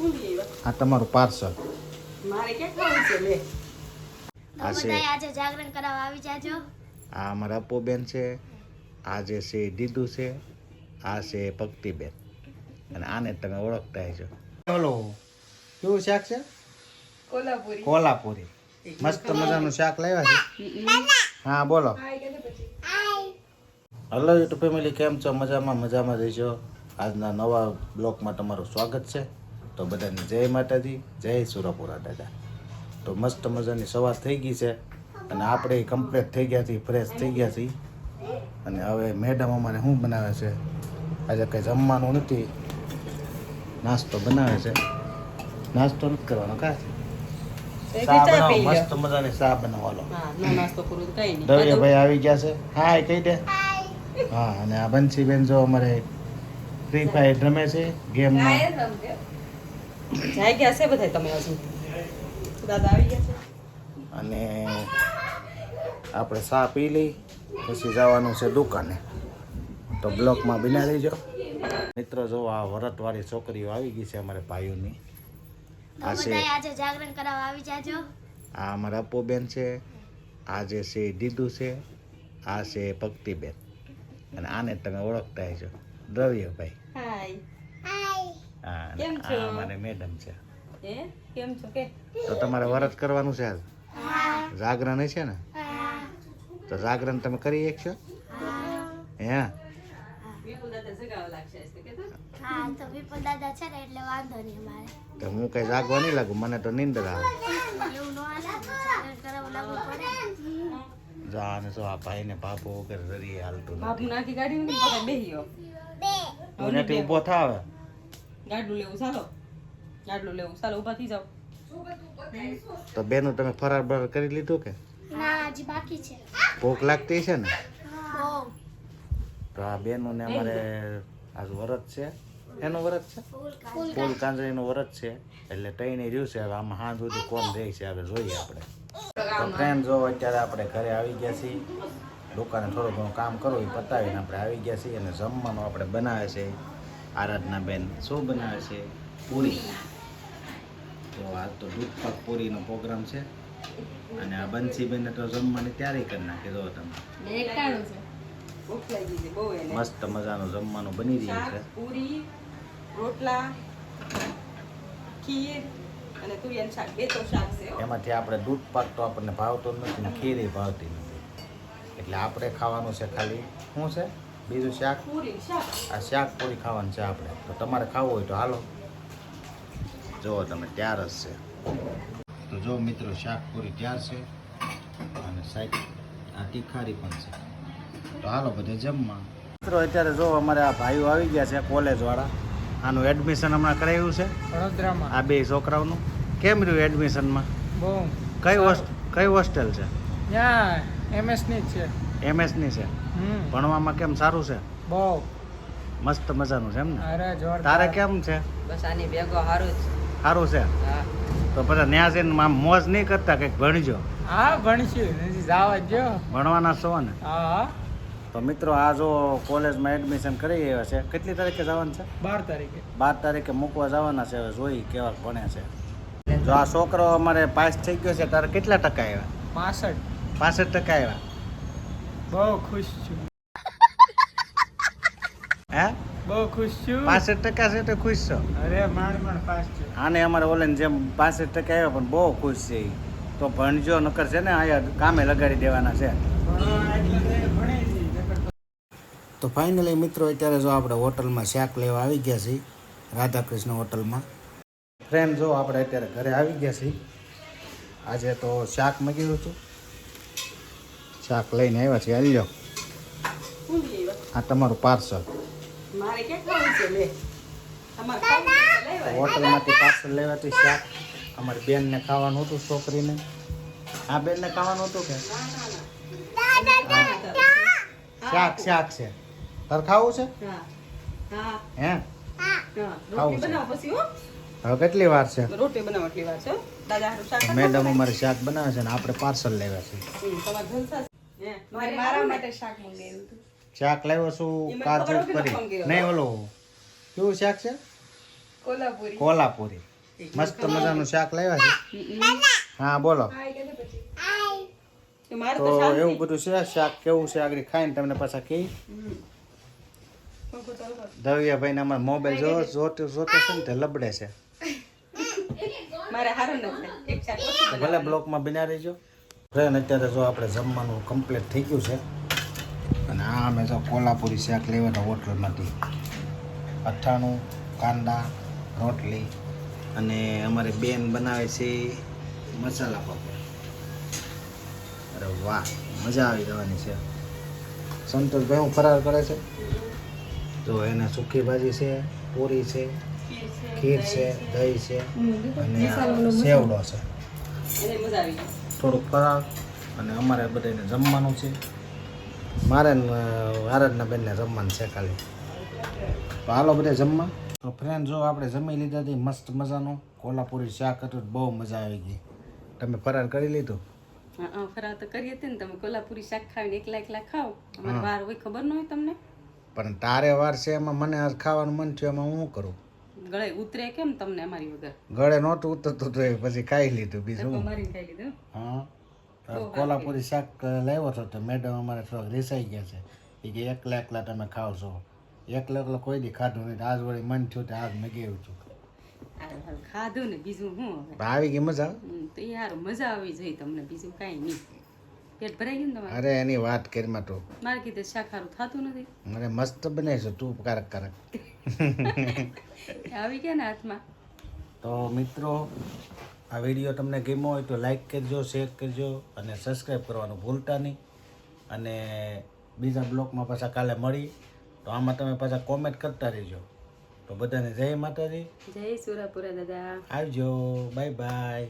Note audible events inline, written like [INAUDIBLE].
આ તમારું પાર્સલ. મારે કે ખાવું છે લે. આ છે. આજે જાગરણ કરાવવા આવી જાજો. આ અમારા અપ્પુબેન છે આ જે છે દીદુ છે આ છે ભક્તિબેન. અને આને તમે ઓળખતા હશો. ચલો કેવું શાક છે? કોલ્હાપુરી. કોલ્હાપુરી. મસ્ત મજાનું શાક લાવ્યા છે? હા બોલો. હલો યુટ્યુબ ફેમિલી કેમ છો? મજામાં મજામાં રહીશો? આજના નવા બ્લોગમાં તમારું સ્વાગત છે. તો બધાને જય માતાજી જય સુરાપુરા દાદા. તો મસ્ત મજાની સવાર થઈ ગઈ છે અને આપણે કમ્પ્લીટ થઈ ગયા છીએ ફ્રેશ થઈ ગયા છીએ. અને હવે મેડમ અમારે શું બનાવે છે? આજે કંઈ જમવાનું નથી. નાસ્તો બનાવે છે. નાસ્તો નથી કરવાનો કા. મસ્ત મજાની ચા બનાવવાનો હા નો નાસ્તો કરું તો કઈ નહીં. દરિયાભાઈ આવી ગયા છે. હાય કહી દે. હા અને આ બંસીબેન જો અમારે ફ્રી ફાયર રમે છે ગેમમાં. જાય ગયા છે બધા તમે હજુ? દાદા આવી ગયા છે. અને આપણે ચા પી લઈ પછી જવાનું છે દુકાને. તો બ્લોકમાં બિના લેજો મિત્રો જો આ વરતવાળી છોકરીઓ આવી ગઈ છે અમારે ભાઈઓની. આ છે આજે જાગરણ કરાવવા આવી જાજો. આ અમારા અપ્પુબેન છે આ જે છે દીદુ છે આ છે ભક્તિબેન. અને આને તમે ઓળખતા હશો. દ્રવ્યભાઈ. હાય. હા કેમ છો? મેડમ છે. એ કેમ છો? કે તો તમારે વરત કરવાનું છે આજ જાગરણ છે ને? તો જાગરણ તમે કરી શકશો હે. તો હા તો વિપુલ દાદા છે ને એટલે વાંધો નહીં અમારે. તો હું કઈ જાગવા નહીં લાગુ? મને તો નીંદર આવે એવું ન હાલે ને, જાગરણ કરાવવું લાગવું પડે જા અને જો આ ભાઈને બાપો વગર જરીએ હાલતું બાપુ નાખી ને બેહ્યો તું નથી ઊભો થાવ ગાડલું લેવું ચાલો. ગાડલું લેવું ચાલો ઊભા થઈ જાઓ. તો બેનું તમે ફરાર બરાર કરી લીધું કે? ના હજી બાકી છે. ભૂખ લાગતી છે ને? તો આ બેનું ને અમારે આજ વરત છે. એનું વરત છે? ફૂલ ફૂલ કાંજળીનું વરત છે. એટલે તઈને રહ્યું છે. હવે આમાં હાથ સુધી કોણ રહે છે. હવે જોઈએ આપણે. તો ફ્રેન્ડ જો અત્યારે આપણે ઘરે આવી ગયા છીએ. દુકાને થોડું ઘણું કામ કરવું એ પતાવીને આપણે આવી ગયા છીએ અને જમવાનું આપણે બનાવે છે. આરાધના બેન શું બનાવે છે પૂરી. તો આજ તો દૂધ પાક પૂરીનો પ્રોગ્રામ છે. અને આ બંસીબેન તો જમવાની તૈયારી કરી નાખી જો તમે. ભૂખ લાગી છે બહુ એને. મસ્ત મજાનું જમવાનું બની રહ્યું છે. પૂરી રોટલા ખીર અને તુરિયાનું શાક. બે તો શાક છે એમાંથી આપણે દૂધ પાક તો આપણને ભાવતો નથી ને ખીરે ભાવતી નથી. એટલે આપણે ખાવાનું છે ખાલી. શું છે? બીજું શાક? પૂરી આ શાક પૂરી ખાવાનું છે આપણે. તો તમારે ખાવું હોય તો હાલો. જુઓ તમે ત્યાર જ છે. તો જો મિત્રો શાક પૂરી ત્યાર છે. અને સાઈડ આ તીખારી પણ છે. તો હાલો બધે જમવા. મિત્રો અત્યારે જો અમારે આ ભાઈઓ આવી ગયા છે કોલેજવાળા આનું એડમિશન હમણાં કરાવ્યું છે. વડોદરામાં. આ બે છોકરાઓનું. કેમ રહ્યું એડમિશનમાં બહુ. કઈ હોસ્ટ કઈ હોસ્ટેલ છે? ત્યાં એમએસની જ છે. એમએસની છે. હમ. ભણવામાં કેમ સારું છે? બહુ. મસ્ત મજાનું છે એમ ને? અરે તારે કેમ છે? બસ આની ભેગો સારું છે સારું છે? તો પછી ન્યા જઈને આમ મોજ નહીં કરતા કંઈક ભણજો? હા ભણશું. નથી જાવા જો ભણવાના છો ને? હા. હા તો મિત્રો આ જો કોલેજમાં એડમિશન કરી આવ્યા છે. કેટલી તારીખે જવાનું છે? બાર તારીખે. બાર તારીખે મૂકવા જવાના છે. હવે જોઈ કેવા ભણે છે. જો આ છોકરો અમારે પાસ થઈ ગયો છે. તારે કેટલા ટકા આવ્યા? પાસઠ. પાસઠ ટકા આવ્યા. બહુ ખુશ છું. [LAUGHS] હે? બહુ ખુશ છું. પાસઠ ટકા છે તો ખુશ છો? અરે માણ માણ પાસ છું. આને અમારે ઓલેન જેમ પાસઠ ટકા આવ્યા પણ બહુ ખુશ છે. તો ભણજો નકર છે ને અહીંયા કામે લગાડી દેવાના છે. તે છે ફાઇનલી મિત્રો અત્યારે જો આપણે હોટલમાં શાક લેવા આવી ગયા છીએ રાધાકૃષ્ણ હોટલમાં. ફ્રેન્ડ જો આપણે અત્યારે ઘરે આવી ગયા છીએ આજે તો શાક મગીયું હતું. શાક લઈને આવ્યા છીએ હાલી જાઓ. આ તમારું પાર્સલ. છે છે. હોટલમાંથી પાર્સલ લેવાથી શાક. અમારી બેનને ખાવાનું હતું છોકરીને. આ બેનને ખાવાનું હતું કે? શાક શાક છે. તાર ખાવું છે? હા. ખાવું છે. હવે કેટલી વાર છે? રોટલી બનાવવા એટલી વાર છે મેડમ અમારે શાક બનાવે છે ને આપણે પાર્સલ લેવા છે. મારે માટે શાક મંગાવ્યું હતું. શાક લાવ્યો છું? કાજુ કરી? નહીં ઓલો. કેવું શાક છે? કોલ્હાપુરી. કોલ્હાપુરી. મસ્ત મજાનું શાક લાવ્યા છે? હા બોલો. તો. એવું બધું છે? શાક કેવું છે? આગળ ખાઈને તમને પાછા કહી. દવિયાભાઈ ને અમારે મોબાઈલ જો જોતો જોતો છે ને તે લબડે છે. ભલે બ્લોકમાં બિના રહીજો. ફ્રેન્ડ અત્યારે જો આપણે જમવાનું કમ્પ્લીટ થઈ ગયું છે અને આ અમે જો કોલ્હાપુરી શાક લેવાના હોટલમાંથી. અથાણું કાંદા રોટલી અને અમારી બેન બનાવે છે મસાલા પાપડ. અરે વાહ મજા આવી જવાની છે. સંતોષભાઈ હું ફરાર કરે છે? તો એને સુખી ભાજી છે પૂરી છે ખીર છે દહીં છે અને સેવડો છે. મજા આવી થોડુંક ફરાળ અને અમારે બધાને જમવાનું છે. મારે ને આરાધના બેનને જમવાનું છે ખાલી તો હાલો બધા જમવા. તો ફ્રેન્ડ જો આપણે જમી લીધા હતી મસ્ત મજાનું કોલ્હાપુરી શાક હતું તો બહુ મજા આવી ગઈ. તમે ફરાર કરી લીધું? હા ફરાર તો કરીએ હતી ને. તમે કોલ્હાપુરી શાક ખાવીને એકલા એકલા ખાઓ. અમારે વાર હોય ખબર ન હોય તમને? પણ તારે વાર છે એમાં મને ખાવાનું મન થયું એમાં હું શું કરું? ગળે ઉતરે કેમ તમને અમારી વગર? ગળે નહોતું ઉતરતું તો પછી ખાઈ લીધું બીજું હું મારીને ખાઈ લીધું હા. કોલ્હાપુરી શાક લાવ્યો હતો તો મેડમ અમારે થોડાક રિસાઈ ગયા છે. એ કે એકલા એકલા તમે ખાવ છો. એકલા એકલા કોઈ દી ખાધું નહીં. આજ વળી મન થયું તો આજ મેં ગયું છું ખાધું ને બીજું શું પણ આવી ગઈ મજા? તો યાર મજા આવી જઈ તમને. બીજું કાંઈ નહીં. પેટ ભરાઈ ગયું તમારે? અરે એની વાત કરીમાં તું. મારે કીધે શાકાહારું થતું નથી. મને મસ્ત બનાવીશું તું કારક કારક. [LAUGHS] આવી ગયા ને હાથમાં? તો મિત્રો આ વીડિયો તમને ગમ્યો હોય તો લાઈક કરજો શેર કરજો અને સબસ્ક્રાઈબ કરવાનું ભૂલતા નહીં. અને બીજા બ્લોગમાં પાછા કાલે મળી. તો આમાં તમે પાછા કોમેન્ટ કરતા રહેજો. તો બધાને જય માતાજી. જય સુરાપુરા દાદા. આવજો. Bye bye